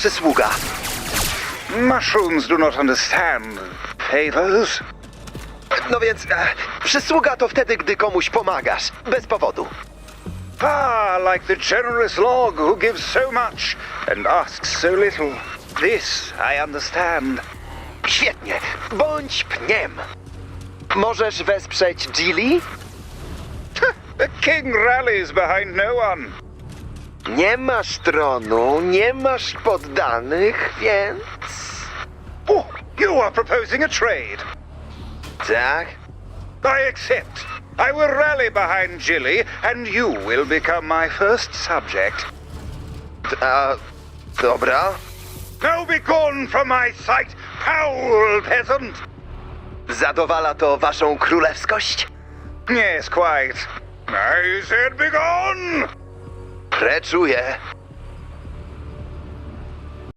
przysługa? Mushrooms do not understand favors. No więc, e, przysługa to wtedy, gdy komuś pomagasz. Bez powodu. Ah, like the generous log who gives so much and asks so little. This I understand. Świetnie. Bądź pniem. Możesz wesprzeć Gilly? The king rallies behind no one. Nie masz tronu, nie masz poddanych, więc... Oh, you are proposing a trade. Tak? I accept. I will rally behind Jilly, and you will become my first subject. A, dobra. Now be gone from my sight, foul peasant! Zadowala to waszą królewskość? Yes, quite. I said be gone! Preczuję.